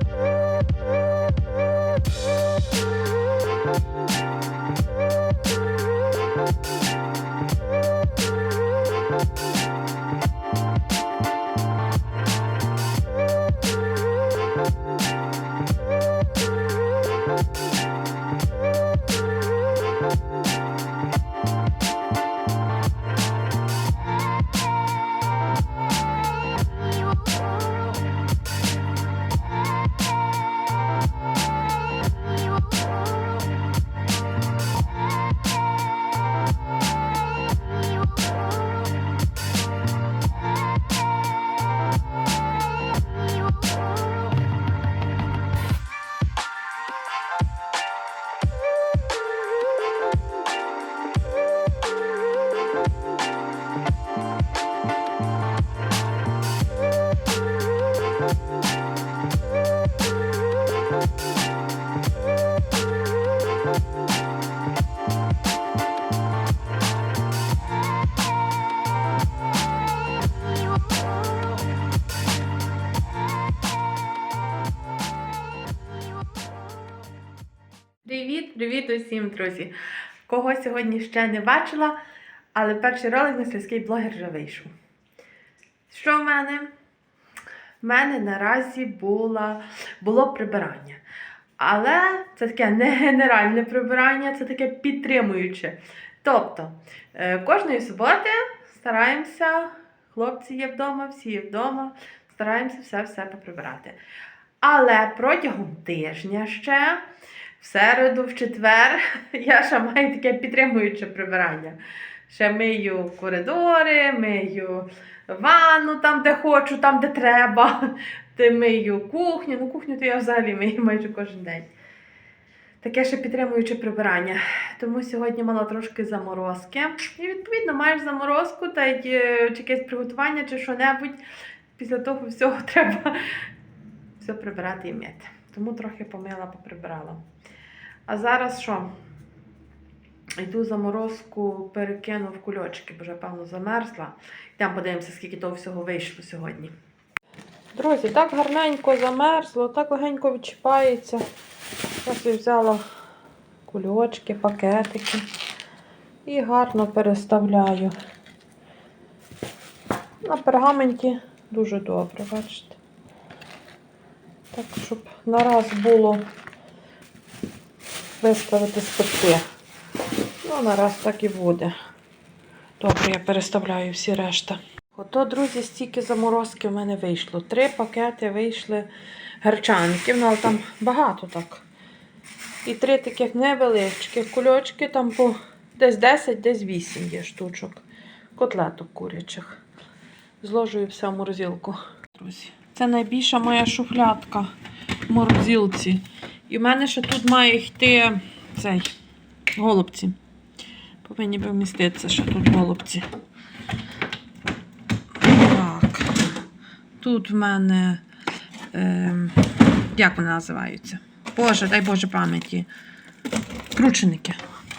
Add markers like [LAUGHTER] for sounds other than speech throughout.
Bye. Привіт усім, друзі! Кого сьогодні ще не бачила, але перший ролик на сільський блогер вже вийшов. Що в мене? В мене наразі була, було прибирання. Але це таке не генеральне прибирання, це таке підтримуюче. Тобто, е, кожної суботи стараємося, хлопці є вдома, всі є вдома, стараємося все-все поприбирати. Але протягом тижня ще, в середу, в четвер, [LAUGHS] я ще маю таке підтримуюче прибирання. Ще мию коридори, мию ванну там, де хочу, там, де треба. [LAUGHS] Ти мию кухню. Ну, кухню то я взагалі мию майже кожен день. Таке ще підтримуюче прибирання. Тому сьогодні мала трошки заморозки. І відповідно маєш заморозку та й е, чи якесь приготування, чи що-небудь. Після того всього [LAUGHS] треба все прибирати і мити. Тому трохи помила, поприбирала. А зараз що? Йду заморозку, перекину в кульочки, бо вже, певно, замерзла. Йдемо подивимося, скільки того всього вийшло сьогодні. Друзі, так гарненько замерзло, так легенько відчіпається. Я собі взяла кульочки, пакетики і гарно переставляю. На пергаменті дуже добре, бачите? Так, щоб нараз було виставити спекти. Ну, нараз так і буде. Добре, я переставляю всі решта. Ото, друзі, стільки заморозки в мене вийшло. Три пакети вийшли герчанків, ну але там багато так. І три таких невеличких кульочки, там по десь 10, десь 8 є штучок. Котлеток курячих. Зложую все в морозилку. Друзі, це найбільша моя шуфлядка в морозилці. І в мене ще тут має йти цей голубці. Повинні би вміститися ще тут голубці. Так. Тут в мене. Е, як вони називаються? Боже, дай Боже пам'яті. Крученики.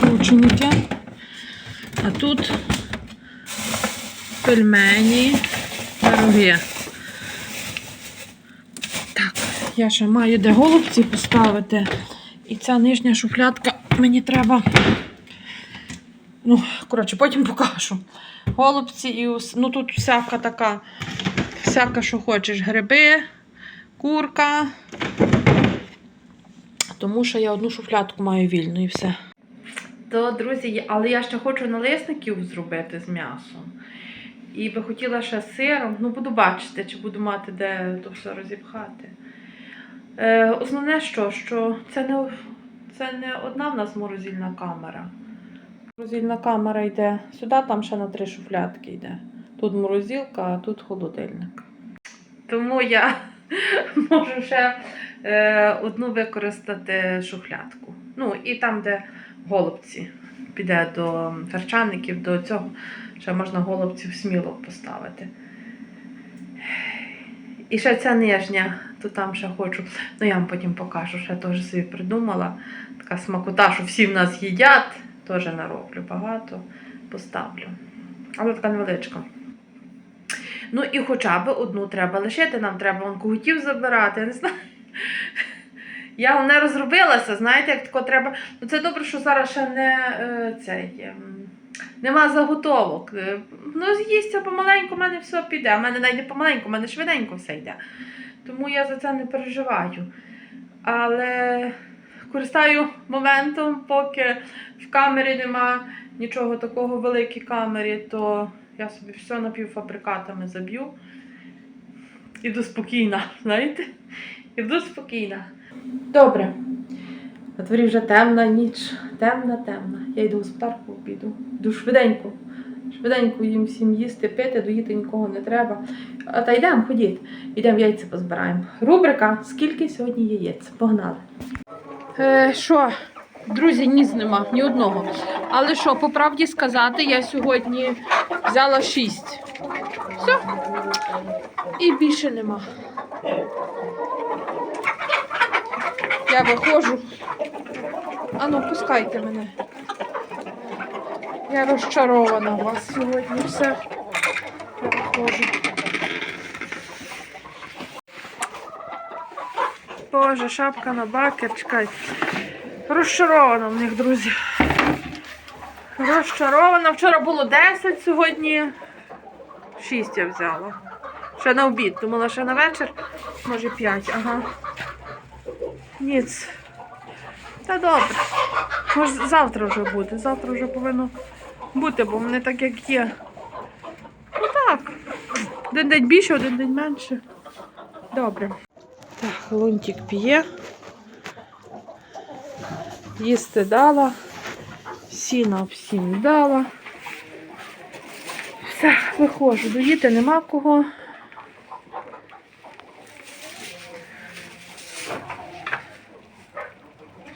Крученики. А тут пельмені, пироги. Так, я ще маю де голубці поставити. І ця нижня шуфлядка мені треба. Ну, коротше, потім покажу. Голубці і ус- ну тут всяка така, всяка, що хочеш, гриби, курка. Тому що я одну шуфлядку маю вільну і все. То, друзі, але я ще хочу налисників зробити з м'ясом. І би хотіла ще сиром. Ну, буду бачити, чи буду мати де то все розіпхати. Е, основне, що, що це не, це не одна в нас морозильна камера. Морозильна камера йде сюди, там ще на три шуфлядки йде. Тут морозилка, а тут холодильник. Тому я [LAUGHS] можу ще е, одну використати шуфлядку. Ну, і там, де голубці піде до ферчаників, до цього ще можна голубців сміло поставити. І ще ця нижня, то там ще хочу. Ну, я вам потім покажу, ще теж собі придумала. Така смакота, що всі в нас їдять, теж нароблю багато, поставлю. Але така невеличка. Ну і хоча б одну треба лишити, нам треба вон когутів забирати, я не знаю. Я не розробилася, знаєте, як тако треба. Ну це добре, що зараз ще не е, цей. ем, Нема заготовок. Е, Ну, з'їсться помаленьку, в мене все піде. У мене навіть не помаленьку, в мене швиденько все йде. Тому я за це не переживаю. Але користаю моментом, поки в камері нема нічого такого в великій камері, то я собі все напівфабрикатами заб'ю. Іду спокійна, знаєте? Іду спокійна. Добре. На дворі вже темна ніч. Темна, темна. Я йду в господарку піду. Йду швиденько. Швиденько їм всім їсти, пити, доїти нікого не треба. А, Та йдемо, ходіть. Йдемо яйця позбираємо. Рубрика Скільки сьогодні яєць? Погнали. Е, що, друзі, ніс нема, ні одного. Але що, по правді сказати, я сьогодні взяла шість. Все. І більше нема. Я виходжу. Ану, пускайте мене. Я розчарована у вас сьогодні все. Виходжу. Боже, шапка на бакер, чекай. Розчарована в них, друзі. Розчарована. Вчора було 10, сьогодні 6 я взяла. Ще на обід. Думала, ще на вечір, може 5, ага. Ніц. Та добре. Може завтра вже буде. Завтра вже повинно бути, бо вони так як є. Ну так. Один день більше, один день менше. Добре. Так, лунтик п'є. Їсти дала. Сіна всім дала. Все, виходжу. Доїти нема кого.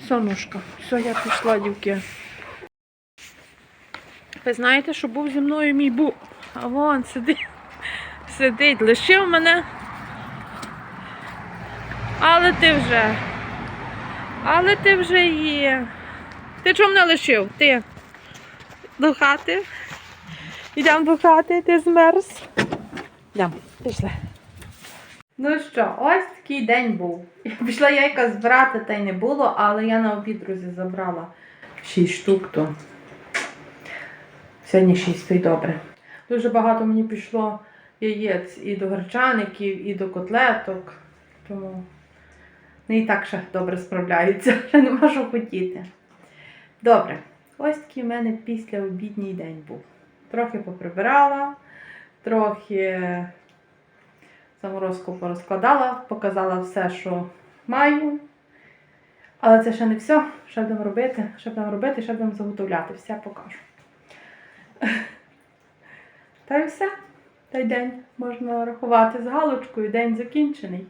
Сонушка. Все, я пішла, дівки. Ви знаєте, що був зі мною мій бу. А вон сидить. [LAUGHS] Сидить, лишив мене. Але ти вже. Але ти вже є. Ти чому мене лишив? Ти до хати. Йдемо до хати, ти змерз. Йдемо, пішли. Ну що, ось такий день був. Я Пішла яйка збирати, та й не було, але я на обід, друзі, забрала 6 штук, то сьогодні 6, то добре. Дуже багато мені пішло яєць і до гарчаників, і до котлеток. Тому не і так ще добре справляються, [LAUGHS] ще нема що хотіти. Добре, ось такий в мене післяобідній день був. Трохи поприбирала, трохи заморозку порозкладала, показала все, що маю. Але це ще не все. Ще будемо робити, ще будемо робити, ще будемо заготовляти. Все покажу. Та й все. Та й день можна рахувати з галочкою, день закінчений.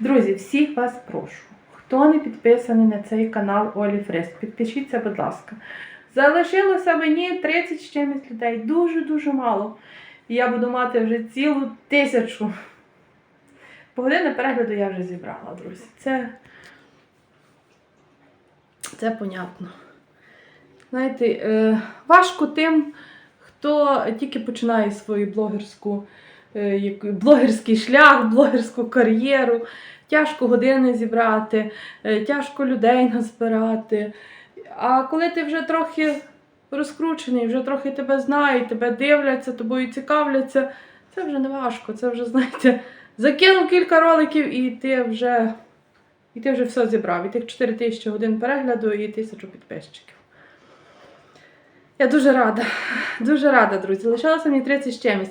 Друзі, всіх вас прошу. Хто не підписаний на цей канал Олі Фрест, підпишіться, будь ласка. Залишилося мені 30 з чимось людей. Дуже-дуже мало. І я буду мати вже цілу тисячу. По години перегляду я вже зібрала, друзі. Це, це понятно. Знаєте, е, важко тим, хто тільки починає свою блогерську, е, блогерський шлях, блогерську кар'єру. Тяжко години зібрати, е, тяжко людей назбирати. А коли ти вже трохи розкручений, вже трохи тебе знають, тебе дивляться, тобою цікавляться, це вже не важко. Це вже, знаєте, закинув кілька роликів і ти вже, і ти вже все зібрав. І тих 4 тисячі годин перегляду і тисячу підписчиків. Я дуже рада, дуже рада, друзі. Лишилося мені 30 з чимось.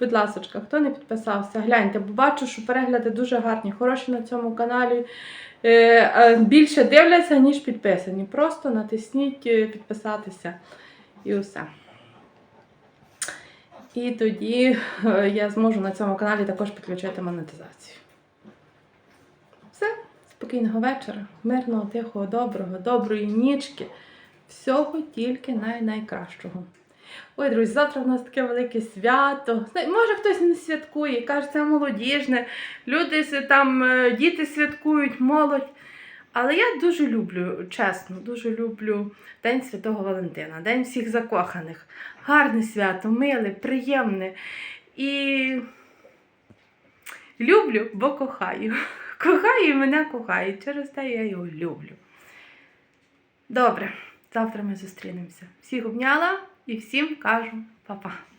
Будь ласка, хто не підписався, гляньте, бо бачу, що перегляди дуже гарні, хороші на цьому каналі. Е, більше дивляться, ніж підписані. Просто натисніть е, підписатися і все. І тоді е, я зможу на цьому каналі також підключити монетизацію. Все, спокійного вечора, мирного, тихого, доброго, доброї нічки. Всього тільки най-найкращого. Ой, друзі, завтра в нас таке велике свято. Може хтось не святкує, каже, це молодіжне. Люди там, е, діти святкують, молодь. Але я дуже люблю, чесно, дуже люблю День Святого Валентина, День всіх закоханих. Гарне свято, миле, приємне. І люблю, бо кохаю. Кохаю і мене кохають. Через те я його люблю. Добре, завтра ми зустрінемося. Всіх обняла і всім кажу па-па.